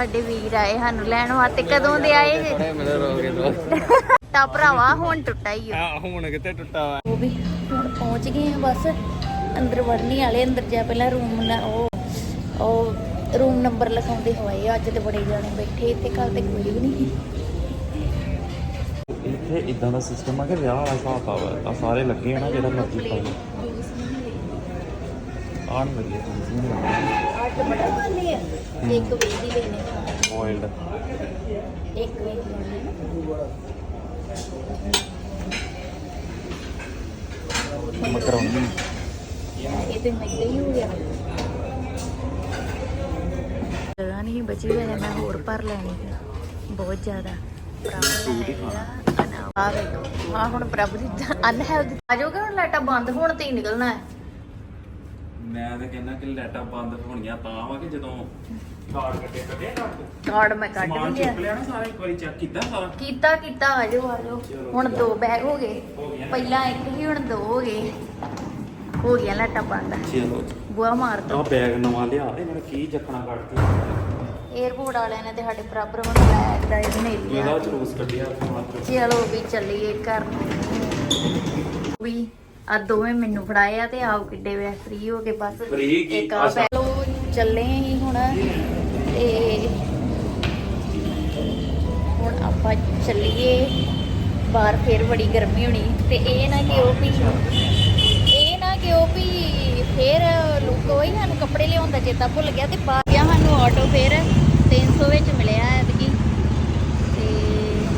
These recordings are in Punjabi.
ਸਾਡੇ ਵੀਰ ਆਏ ਸਾਨੂੰ ਲੈਣ ਵਾਸਤੇ। ਕਦੋਂ ਦੇ ਆਏ ਜੇ ਮੇਰੇ ਰੋਗੇ ਦੋ ਟਾ ਭਰਾਵਾ ਹੁਣ ਟੁੱਟਾ ਹੀ ਆ। ਹੁਣ ਕਿਤੇ ਟੁੱਟਾ ਵਾ? ਉਹ ਵੀ ਹੁਣ ਪਹੁੰਚ ਗਏ ਆ ਬਸ। ਅੰਦਰ ਵੜਨੀ ਵਾਲੇ ਅੰਦਰ ਜਾ ਪਹਿਲਾਂ ਰੂਮ ਨਾ ਉਹ ਉਹ ਰੂਮ ਨੰਬਰ ਲਿਖਾਉਂਦੇ ਹੋਏ। ਅੱਜ ਤੇ ਬੜੇ ਜਾਣੇ ਬੈਠੇ ਇੱਥੇ ਕੱਲ ਤੇ ਕੋਈ ਵੀ ਨਹੀਂ। ਇੱਥੇ ਇਦਾਂ ਦਾ ਸਿਸਟਮ ਆ ਕਿ ਵਿਆਹ ਵਾਲਾ ਹਿਸਾਬ ਆ ਤਾਂ ਸਾਰੇ ਲੱਗੇ ਆ ਨਾ ਜਿਹੜਾ ਮਰਜ਼ੀ ਪਾ ਲਓ। ਆਣ ਵਧੀਆ ਚੀਜ਼ ਨਹੀਂ ਅੱਜ ਬੜਾ ਖਾਲੀ ਆ। ਇੱਕ ਵੇਦੀ ਲੈਣੇ ਬੋਇਲਡ ਇੱਕ ਲੈਣੇ ਮਕਰੋਨੀ ਇਹ ਤੇ ਮੈਦੇ ਹੀ ਹੋ ਗਿਆ ਜਗ੍ਹਾ ਨਹੀਂ ਬਚੀ ਹੋਈ ਮੈਂ ਹੋਰ ਭਰ ਲੈਣੀ ਹੈ ਬਹੁਤ ਜ਼ਿਆਦਾ ਆ ਵੇਖੋ ਆ ਹੁਣ ਪ੍ਰਭ ਦੀ ਅਨਹੈਲਦੀ ਆ ਜਾਓਗੇ ਹੁਣ ਲਾਈਟਾਂ ਬੰਦ ਹੋਣ ਤੇ ਹੀ ਨਿਕਲਣਾ ਹੈ ਮੈਂ ਤਾਂ ਕਹਿੰਦਾ ਕਿ ਲਾਈਟਾਂ ਬੰਦ ਹੋਣੀਆਂ ਤਾਂ ਵਾ ਕਿ ਜਦੋਂ ਕਾਰਡ ਮੈਂ ਕੱਢ ਸਮਾਨ ਲਿਆ। ਲਿਆ ਨਾ ਸਾਰਾ ਇੱਕ ਵਾਰੀ ਚੈੱਕ ਕੀਤਾ ਸਾਰਾ? ਕੀਤਾ ਕੀਤਾ ਆ ਜਾਓ ਆ ਜਾਓ। ਹੁਣ ਦੋ ਬੈਗ ਹੋ ਗਏ। ਪਹਿਲਾਂ ਇੱਕ ਹੀ ਹੁਣ ਦੋ ਹੋ ਗਏ। ਹੋ ਗਿਆ ਲਾਈਟਾਂ ਬੰਦ। ਚਲੋ। ਬੁਆ ਮਾਰ ਦੋ। ਬੈਗ ਨਵਾਂ ਲਿਆ ਇਹਨਾਂ ਨੇ ਕੀ ਚੱਕਣਾ ਕੱਢਤੀ ਏਅਰਪੋਰਟ ਵਾਲਿਆਂ ਨੇ ਤੇ ਸਾਡੇ ਬਰਾਬਰ ਹੁਣ ਬੈਗ ਦਾ ਇਹ ਨਹੀਂ ਲਿਆ। ਇਹਦਾ ਜਲੂਸ ਕੱਢਿਆ ਮਾਤਰ ਚਲੋ ਵੀ ਚੱਲੀਏ ਘਰ ਨੂੰ। ਵੀ ਆ ਦੋਵੇਂ ਮੈਨੂੰ ਫੜਾਏ ਆ ਤੇ ਆਪ ਕਿੱਡੇ ਵੇ ਫ੍ਰੀ ਹੋ ਕੇ ਬਸ। Free ਕੀ? ਚੱਲੇ ਹੀ ਹੁਣ। ਤੇ ਹੁਣ ਆਪਾਂ ਚੱਲੀਏ ਬਾਹਰ ਫੇਰ ਬੜੀ ਗਰਮੀ ਹੋਣੀ ਤੇ ਇਹ ਨਾ ਕਿ ਉਹ ਵੀ ਇਹ ਨਾ ਕਿ ਉਹ ਵੀ ਫੇਰ ਲੁੱਕ ਹੋਈ ਸਾਨੂੰ ਕੱਪੜੇ ਲਿਆਉਣ ਦਾ ਚੇਤਾ ਭੁੱਲ ਗਿਆ ਤੇ ਬਾਹਰ ਗਿਆ ਸਾਨੂੰ ਆਟੋ ਫੇਰ 300 ਵਿੱਚ ਮਿਲਿਆ ਐਤਕੀ ਤੇ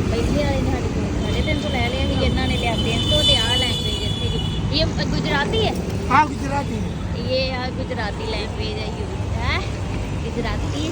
ਪਹਿਲੇ ਆਏ ਨੇ ਸਾਡੇ ਕੋਲ ਸਾਢੇ ਤਿੰਨ ਸੌ ਲੈ ਲਿਆ ਸੀ ਇਹਨਾਂ ਨੇ ਲਿਆ 300 ਤੇ ਆਹ ਲੈਂਗੁਏਜ ਇੱਥੇ ਦੀ ਇਹ ਗੁਜਰਾਤੀ ਹੈ हाँ गुजराती ये यहाँ गुजराती लैंग्वेज है यू है गुजराती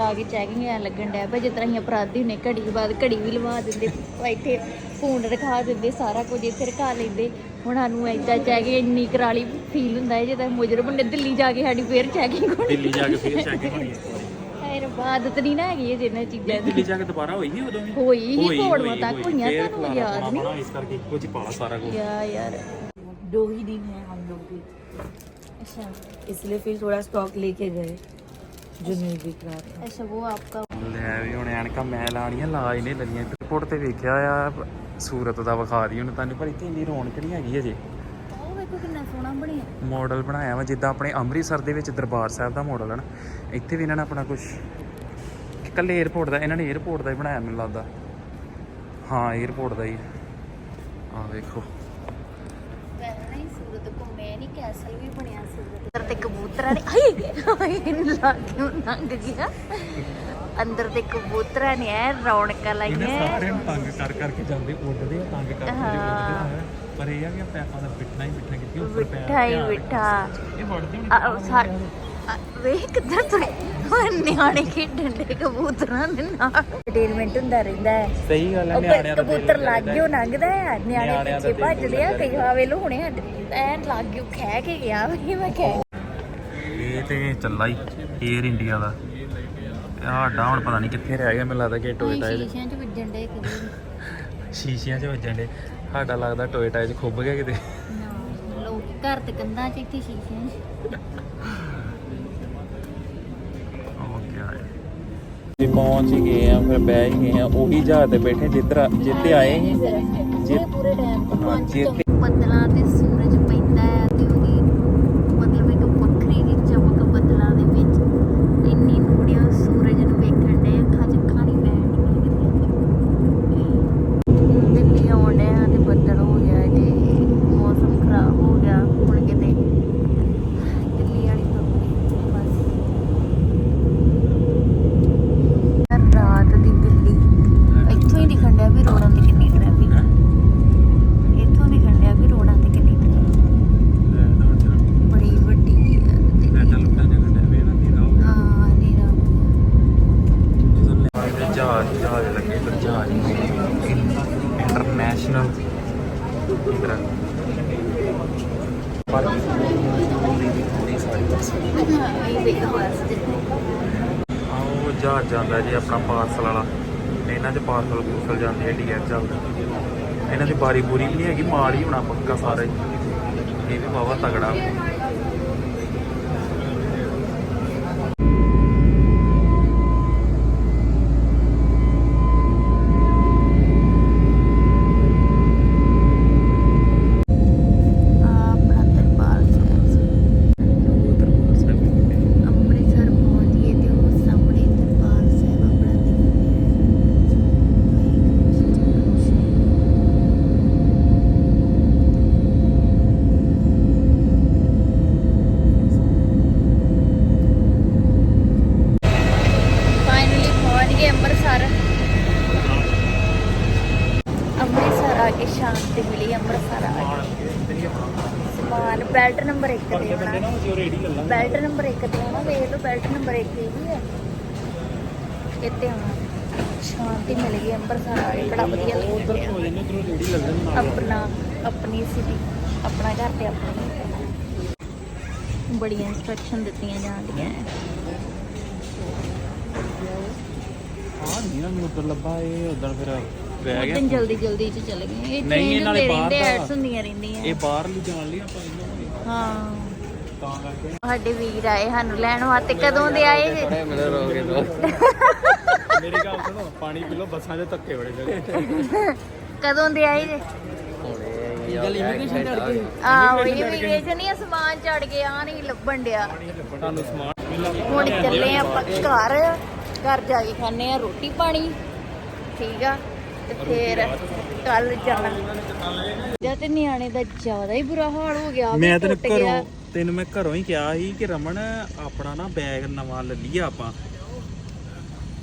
ਆ ਕੇ ਚੈਕਿੰਗ ਐ ਲੱਗਣ ਡਿਆ ਭਾਈ ਜਿਸ ਤਰ੍ਹਾਂ ਹੀ ਅਪਰਾਧੀ ਹੁੰਨੇ ਘੜੀ ਬਾਅਦ ਘੜੀ ਵੀ ਲਵਾ ਦਿੰਦੇ ਇੱਥੇ ਫੋਨ ਰਖਾ ਦਿੰਦੇ ਸਾਰਾ ਕੁਝ ਇੱਥੇ ਰਖਾ ਲੈਂਦੇ ਹੁਣ ਸਾਨੂੰ ਐਦਾਂ ਚੈਕਿੰਗ ਇੰਨੀ ਕਰਾਲੀ ਫੀਲ ਹੁੰਦਾ ਹੈ ਜਿੱਦਾਂ ਮੁਜਰਮ ਹੁੰਦੇ ਦਿੱਲੀ ਜਾ ਕੇ ਸਾਡੀ ਫੇਰ ਚੈਕਿੰਗ ਹੋਣੀ ਦਿੱਲੀ ਜਾ ਕੇ ਫਿਰ ਚੈਕਿੰਗ ਹੋਣੀ ਇੱਕ ਵਾਰੀ ਐਰ ਆਦਤ ਨਹੀਂ ਨਾ ਹੈਗੀ ਇਹ ਜਿਹਨਾਂ ਚੀਜ਼ਾਂ ਦੀ ਦਿੱਲੀ ਜਾ ਕੇ ਦੁਬਾਰਾ ਹੋਈ ਸੀ ਉਦੋਂ ਵੀ ਹੋਈ ਹੀ ਹੋਈ, ਘੋੜਵਾ ਹੋਈ, ਤੱਕ ਹੋਈ। ਹੋਈਆਂ ਫੇਰ ਤੁਹਾਨੂੰ ਖਲਾਰਾ ਯਾਦ ਪਾਉਣਾ ਨਹੀਂ ਇਸ ਕਰਕੇ ਇੱਕੋ ਚ ਪਾ ਸਾਰਾ ਕੁਝ ਯਾ ਯਾਰ दो ही दिन है हम लोग भी ਅੱਛਾ इसलिए फिर थोड़ा स्टॉक लेके गए ਜੁਨੀ ਦੀ ਕਰਾ ਅੱਛਾ ਉਹ ਆਪਕਾ ਲੈ ਵੀ ਹੁਣ ਐਨਕਾਂ ਮੈਂ ਲਾਣੀਆਂ ਲਾ ਇਹਨੇ ਲੱਲੀਆਂ ਏਅਰਪੋਰਟ ਤੇ ਵੇਖਿਆ ਆ ਸੂਰਤ ਦਾ ਵਿਖਾ ਦੀ ਹੁਣ ਤੁਹਾਨੂੰ ਪਰ ਇੱਥੇ ਇੰਨੀ ਰੌਣਕ ਨਹੀਂ ਹੈਗੀ ਅਜੇ ਆਪਣਾ ਕੁਝ ਕੱਲੇ ਦਾ ਇਹਨਾਂ ਨੇ ਹਾਂ 에어ਪੋਰਟ ਦਾ ਹੀ। ਕਬੂਤਰਾਂ ਨੇ ਹਾਏ ਹਾਏ ਲਾਗਿਓ ਲੰਘ ਗਿਆ। ਅੰਦਰ ਤੇ ਕਬੂਤਰਾਂ ਨੇ ਐ ਰੌਣਕਾਂ ਲਾਈਆਂ। ਨੂੰ ਤੰਗ ਕਰ ਕਰਕੇ ਜਾਂਦੇ ਉੱਡਦੇ ਆ ਤੰਗ ਕਰਕੇ ਹਾਂ। ਪਰ ਇਹ ਆ ਕਿ ਪੈਪਾਂ ਦਾ ਬਿਠਣਾ ਹੀ ਬਿਠਣਾ ਕੀਤੀ ਬਿਠਾ ਹੀ ਬਿਠਾ। ਇਹ ਵੜਦੇ ਆ, ਉਹ ਸਾ- ਆ, ਵੇਖ ਕਿੱਧਰ ਤੁਰੇ। ਉਹ ਨਿਆਣੇ ਖੇਡਣ ਦੇ ਕਬੂਤਰਾਂ ਦੇ ਨਾਲ। ਐਂਟਰਟੇਨਮੈਂਟ ਹੁੰਦਾ ਰਹਿੰਦਾ ਹੈ। ਸਹੀ ਗੱਲ ਉਹ ਕਬੂਤਰ ਲਾਗਿਓ ਲੰਘਦਾ ਹੈ। ਨਿਆਣੇ ਨਿਆਣਿਆਂ ਦਾ ਪਿੱਛੇ ਦਿਲ ਭੱਜਦੇ ਆ ਕਈ ਵਾਰ ਵੇਲੋ ਹੁਣੇ ਐਨ ਲਾਗਿਓ ਖਹਿ ਕੇ ਗਿਆ ਵੀ ਮੈਂ ਕਹਿ ਇਹ ਤੇ ਚੱਲਾ ਹੀ 에ਅਰ ਇੰਡੀਆ ਦਾ। ਸਾਡਾ ਹੁਣ ਪਤਾ ਨਹੀਂ ਕਿੱਥੇ ਰਹਿ ਗਿਆ ਮੈਨੂੰ ਲੱਗਦਾ ਕਿ ਟੋਇਟਾ ਸ਼ੀਸ਼ਿਆਂ 'ਚ ਵੱਜਣ ਦੇ ਕਿਤੇ ਸ਼ੀਸ਼ਿਆਂ 'ਚ ਵੱਜਣ ਦੇ ਸਾਡਾ ਲੱਗਦਾ ਟੋਇਟਾ 'ਚ ਖੁੱਭ ਗਿਆ ਕਿਤੇ। ਲੋਕ ਘਰ ਤੇ ਕੰਧਾਂ 'ਚ ਇੱਥੇ ਸ਼ੀਸ਼ਿਆਂ 'ਚ। ਉਹ ਕੀ ਹੈ? ਜੀ ਪਹੁੰਚ ਹੀ ਗਏ ਆ ਫਿਰ ਬਹਿ ਹੀ ਗਏ ਆ ਉਹੀ ਜਹਾਜ਼ ਤੇ ਬੈਠੇ ਜਿੱਧਰ ਜਿੱਤੇ ਆਏ ਸੀ। ਜੇ ਪੂਰੇ ਟਾਈਮ ਪੰਜ ਬੱਦਲਾਂ ਤੇ ਸੂਰਜ ਪੈਂਦਾ ਹੈ ਤੇ ਉਹਦੀ ਮਤਲਬ ਇੱਕ ਵੱਖਰੀ ਜਿਹੀ ਚਮਕ ਬੱਦਲਾਂ ਦੇ ਵਿੱਚ ਇੰਨੀ ਨੂੜੀਆਂ ਸੂਰਜ ਨੂੰ ਵੇਖਣ ਦੇ ਅੱਖਾਂ 'ਚ ਅੱਖਾਂ ਨਹੀਂ ਪੈਣੀਆਂ ਕਿਤੇ ਦਿੱਲੀ ਆਉਣ ਡਿਆ ਜਹਾਜ਼ ਜਹਾਜ਼ ਲੱਗੇ ਇੱਧਰ ਜਹਾਜ਼ ਇੰਟਰਨੈਸ਼ਨਲ ਇੱਧਰ ਪਰ ਥੋੜੀ ਸਾਰੀ ਬਸ ਇਹ ਦੇਖੋ ਬਸ ਆਓ ਜਹਾਜ਼ ਜਾਂਦਾ ਜੀ ਆਪਣਾ ਪਾਰਸਲ ਵਾਲਾ। ਇਹਨਾਂ 'ਚ ਪਾਰਸਲ ਪੂਸਲ ਜਾਂਦੇ ਆ ਡੀਐਰ ਚੱਲਦਾ ਇਹਨਾਂ ਦੀ ਬਾਰੀ ਬੂਰੀ ਵੀ ਨਹੀਂ ਹੈਗੀ ਮਾਲ ਹੀ ਹੋਣਾ ਪੱਕਾ ਸਾਰਾ। ਹੀ ਇਹ ਵੀ ਬਾਵਾ ਤਗੜਾ ਆਪਣਾ ਦਰਬਾਰ ਸਾਹਿਬ ਅੰਮ੍ਰਿਤਸਰ ਪਹੁੰਚੀਏ ਤੇ ਉਹ ਸਾਹਮਣੇ ਦਰਬਾਰ ਸਾਹਿਬ ਆਪਣਾ ਫਾਈਨਲੀ ਪਹੁੰਚ ਗਏ ਅੰਮ੍ਰਿਤਸਰ ਅੰਮ੍ਰਿਤਸਰ ਆ ਕੇ ਸ਼ਾਂਤੀ ਮਿਲੀ ਅੰਮ੍ਰਿਤਸਰ ਆ ਕੇ ਸਮਾਨ ਬੈਲਟ ਨੰਬਰ 1 ਤੇ ਆਉਣਾ ਬੈਲਟ ਨੰਬਰ 1 ਤੇ ਆਉਣਾ ਵੇਖ ਲਓ ਬੈਲਟ ਨੰਬਰ 1 ਹੀ ਹੈ। ਇੱਥੇ ਆਉਣਾ ਸ਼ਾਂਤੀ ਮਿਲ ਗਈ ਅੰਮ੍ਰਿਤਸਰ ਆ ਕੇ ਬੜਾ ਵਧੀਆ ਆਪਣਾ ਆਪਣੀ ਸਿਟੀ ਆਪਣਾ ਘਰ ਤੇ ਆਪਣਾ ਬੜੀਆਂ ਇਨਸਟਰਕਸ਼ਨ ਦਿੱਤੀਆਂ ਜਾਂਦੀਆਂ। ਹਾਂ? ਨਹੀਂ ਨਾ ਮੈਨੂੰ ਉੱਧਰ ਲੱਭਾ ਇਹ ਉਧਰ ਫਿਰ ਰਹਿ ਉਦੋਂ ਜਲਦੀ ਜਲਦੀ ਚ ਚਲੇ ਗਏ। ਇਹ ਨਹੀਂ, ਬਾਹਰ ਰਹਿੰਦੇ ਦਾ- ਐਡਸ ਹੁੰਦੀਆਂ ਰਹਿੰਦੀਆਂ। ਇਹ ਬਾਹਰ ਲਈ ਜਾਣ ਲਈ ਆਪਾਂ ਇਹਨਾਂ ਹਾਂ। ਤਾਂ ਕਰਕੇ ਸਾਡੇ ਵੀਰ ਆਏ ਸਾਨੂੰ ਲੈਣ ਵਾਸਤੇ। ਕਦੋਂ ਦੇ ਆਏ ਜੇ ਬੜੇ ਮਿਲੇ ਰੋਗੇ ਦੋਸਤ ਮੇਰੀ ਗੱਲ ਸੁਣੋ ਪਾਣੀ ਪੀ ਲਓ ਬੱਸਾਂ ਦੇ ਧੱਕੇ ਬੜੇ ਕਦੋਂ ਦੇ ਆਏ ਜੇ? ਗੱਲ ਇਮੀਗ੍ਰੇਸ਼ਨ ਚੜ ਗਈ ਆਹੋ ਇਮੀਗ੍ਰੇਸ਼ਨ ਨਹੀਂ ਸਮਾਨ ਚੜ ਕੇ ਆ ਨਹੀਂ ਲੱਭਣ ਡਿਆ। ਤੁਹਾਨੂੰ ਸਮਾਨ ਹੁਣ ਚੱਲੇ ਆਪਾਂ ਘਰ ਘਰ ਜਾ ਕੇ ਖਾਣੇ ਆ ਰੋਟੀ ਪਾਣੀ। ਠੀਕ ਆ? ਤੇ ਫੇਰ ਕੱਲ ਜਾਣਾ। ਜਦ ਤੇ ਨਿਆਣੇ ਦਾ ਜ਼ਿਆਦਾ ਹੀ ਬੁਰਾ ਹਾਲ ਹੋ ਗਿਆ ਵੀ ਮੈਂ ਤੈਨੂੰ ਟੁੱਟ ਗਿਆ। ਘਰੋਂ ਤੈਨੂੰ ਮੈਂ ਘਰੋਂ ਹੀ ਕਿਹਾ ਸੀ ਕਿ ਰਮਨ ਆਪਣਾ ਨਾ ਬੈਗ ਨਵਾਂ ਲੈ ਲਈਏ ਆਪਾਂ।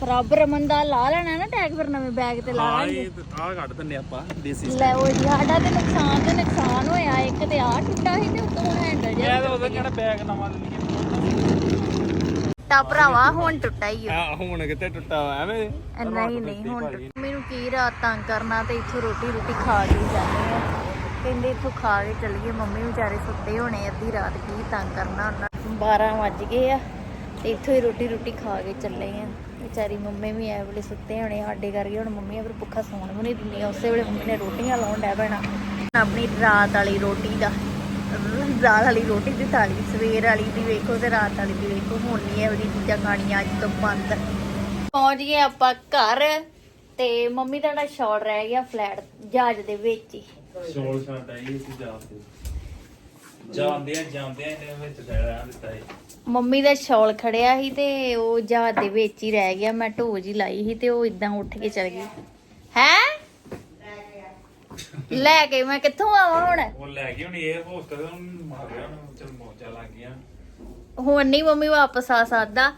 ਰੱਬ ਰਮਨ ਦਾ ਲਾ ਲੈਣਾ ਨਾ ਟੈਗ ਫਿਰ ਨਵੇਂ ਬੈਗ ਤੇ ਲਾ ਹਾਂ ਲਾਂਗੇ ਇਹ ਆਹ ਕੱਢ ਦਿੰਨੇ ਆਪਾਂ ਦੇਸੀ ਲੈ ਉਹ ਜੀ ਸਾਡਾ ਤੇ ਨੁਕਸਾਨ ਤੇ ਨੁਕਸਾਨ ਹੋਇਆ ਇੱਕ ਤੇ ਆ ਟੁੱਟਾ ਸੀ ਤੇ ਉਤੋਂ ਹੈਂਡਲ ਮੈਂ ਜਿਹਾ ਤਾਂ ਉਹਦਾ ਕਹਿਣਾ ਬੈਗ ਨਵਾਂ ਲੈ ਲਈਏ। ਟੁੱਟਾ ਭਰਾਵਾ ਹੁਣ ਟੁੱਟਾ ਹੀ ਆ। ਆ ਹੁਣ ਕਿਤੇ ਟੁੱਟਾ ਹੋਇਆ ਐਵੇਂ ਨਹੀਂ ਨਹੀਂ ਹੁਣ ਟੁੱਟ- ਮੈਨੂੰ ਕੀ ਰਾਤ ਤੰਗ ਕਰਨਾ ਤੇ ਇੱਥੋਂ ਰੋਟੀ ਰੋਟੀ ਖਾ ਕੇ ਹੀ ਜਾਂਦੇ ਆ। ਕਹਿੰਦੇ ਇੱਥੋਂ ਖਾ ਕੇ ਚੱਲੀਏ। ਮੰਮੀ ਵਿਚਾਰੇ ਸੁੱਤੇ ਹੋਣੇ ਅੱਧੀ ਰਾਤ ਕੀ ਤੰਗ ਕਰਨਾ ਉਹਨਾਂ ਨੂੰ। 12 ਵੱਜ ਗਏ ਆ ਤੇ ਇੱਥੋਂ ਹੀ ਰੋਟੀ ਰੋਟੀ ਖਾ ਕੇ ਚੱਲੇ ਆ। ਵਿਚਾਰੀ ਮੰਮੀ ਵੀ ਐ ਵੇਲੇ ਸੁੱਤੇ ਹੋਣੇ ਸਾਡੇ ਕਰਕੇ ਹੁਣ ਮੰਮੀ ਫਿਰ ਭੁੱਖਾ ਸੌਣ ਵੀ ਨਹੀਂ ਦਿੰਦੀਆਂ ਉਸੇ ਵੇਲੇ ਮੰਮੀ ਨੇ ਰੋਟੀਆਂ ਲਾਉਣ ਡੈ ਪੈਣਾ। ਆਪਣੀ ਰਾਤ ਵਾਲੀ ਰੋਟੀ ਦਾ। ਰਾਤ ਵਾਲੀ ਰੋਟੀ ਦੀ ਥਾਲੀ ਸਵੇਰ ਵਾਲੀ ਦੀ ਵੇਖੋ ਤੇ ਰਾਤ ਵਾਲੀ ਦੀ ਵੇਖੋ ਹੁਣ ਨਹੀਂ ਇਹ ਵਾਲੀ ਚੀਜ਼ਾਂ ਖਾਣੀਆਂ ਅੱਜ ਤੋਂ ਬੰਦ। ਪਹੁੰਚ ਗਏ ਆਪਾਂ ਘਰ ਤੇ ਮੰਮੀ ਦਾ ਨਾ ਸ਼ਾਟ ਰਹਿ ਗਿਆ ਫਲੈਟ ਜਹਾਜ਼ ਦੇ ਵਿੱਚ ਹੀ। ਸ਼ੋਲ ਛੱਡ ਆਈ ਸੀ ਜਾਂਦੇ ਜਾਂਦੇ ਆ ਜਾਂਦੇ ਆ ਇਹਨੇ ਵਿੱਚ ਰਹਿ ਦਿੱਤਾ ਏ ਮੰਮੀ ਦਾ ਸ਼ਾਲ ਖੜਿਆ ਸੀ ਤੇ ਉਹ ਜਹਾਜ਼ ਦੇ ਵਿੱਚ ਹੀ ਰਹਿ ਗਿਆ ਮੈਂ ਢੋਜ ਹੀ ਲਾਈ ਸੀ ਤੇ ਉਹ ਇਦਾਂ ਉੱਠ ਕੇ ਚਲ ਗਈ। ਲੈ ਕੇ ਮੈਂ ਕਿੱਥੋਂ ਆਵਾਂ ਹੁਣ? ਉਹ ਲੈ ਗਈ ਹੁਣ 에ਅਰ ਹੋਸਟਲ ਨੂੰ ਮਾਰਿਆ ਉਹਨੂੰ ਚਲ ਮੋਜਾ ਲੱਗ ਗਿਆ ਹੁਣ ਨਹੀਂ ਮੰਮੀ ਵਾਪਸ ਆ ਸਕਦਾ।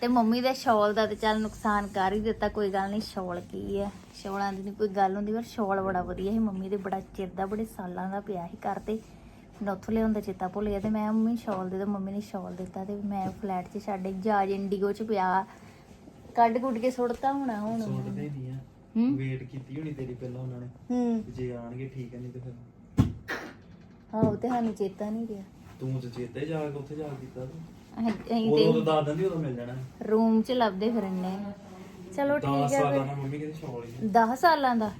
ਤੇ ਮੰਮੀ ਦੇ ਸ਼ਾਲ ਦਾ ਤੇ ਚੱਲ ਨੁਕਸਾਨ ਕਰ ਹੀ ਦਿੱਤਾ ਕੋਈ ਗੱਲ ਨਹੀਂ ਸ਼ਾਲ ਕੀ ਹੈ? ਸ਼ਾਲਾਂ ਦੀ ਨਹੀਂ ਕੋਈ ਗੱਲ ਹੁੰਦੀ ਪਰ ਸ਼ਾਲ ਬੜਾ ਵਧੀਆ ਸੀ। ਮੰਮੀ ਦੇ ਬੜਾ ਚਿਰ ਦਾ ਬੜੇ ਸਾਲਾਂ ਦਾ ਪਿਆ ਸੀ ਘਰ ਤੇ। ਮੈਂ ਉੱਥੋਂ ਲਿਆਉਂਦਾ ਚੇਤਾ ਭੁੱਲ ਗਿਆ ਤੇ ਮੈਂ ਮੰਮੀ ਸ਼ਾਲ ਦੇ ਤੇ ਮੰਮੀ ਨੇ ਸ਼ਾਲ ਦਿੱਤਾ ਤੇ ਮੈਂ ਫਲੈਟ 'ਚ ਛੱਡ ਜਹਾਜ਼ ਇੰਡੀਗੋ 'ਚ ਪਿਆ। ਕੱਢ ਕੁੱਟ ਕੇ ਸੁੱਟਤਾ ਹੋਣਾ ਹੁਣ। ਸੁੱਟਦੇ ਨਹੀਂ ਆ। ਹੂੰ? ਵੇਟ ਕੀਤੀ ਹੋਣੀ ਤੇਰੀ ਪਹਿਲਾਂ ਉਹਨਾਂ ਨੇ। ਹੂੰ। ਵੀ ਜੇ ਆਣਗੇ ਠੀਕ ਹੈ ਨਹੀਂ ਤੇ ਫਿਰ। ਆਹੋ ਤੇ ਸਾਨੂੰ ਚੇਤਾ ਨਹੀਂ ਰਿਹਾ। ਤੂੰ ਤੇ ਚੇਤੇ ਜਾ ਕੇ ਉੱਥੇ ਜਾ ਕੇ ਕੀਤਾ ਤੂੰ। ਅਸੀਂ- ਅਸੀਂ ਉਦੋਂ ਤੇ ਦੱਸ ਦਿੰਦੀ ਉਦੋਂ ਮਿਲ ਜਾਣਾ। ਰੂਮ 'ਚ ਲੱਭਦੇ ਫਿਰਨੇ ਆ। ਚਲੋ 10 ਠੀਕ ਹੈ ਸਾਲਾਂ ਫਿਰ। ਨਾਲ ਮੰਮੀ ਕਹਿੰਦੀ ਸ਼ੌਲ ਹੀ 10 ਸਾਲਾਂ ਦਾ?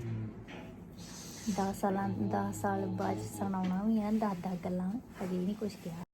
10 ਸਾਲਾਂ 10 ਸਾਲ ਬਾਅਦ ਸੁਣਾਉਣਾ ਵੀ ਆ ਦਾਦਾ ਗੱਲਾਂ। ਅਜੇ ਨਹੀਂ ਕੁਝ ਕਿਹਾ।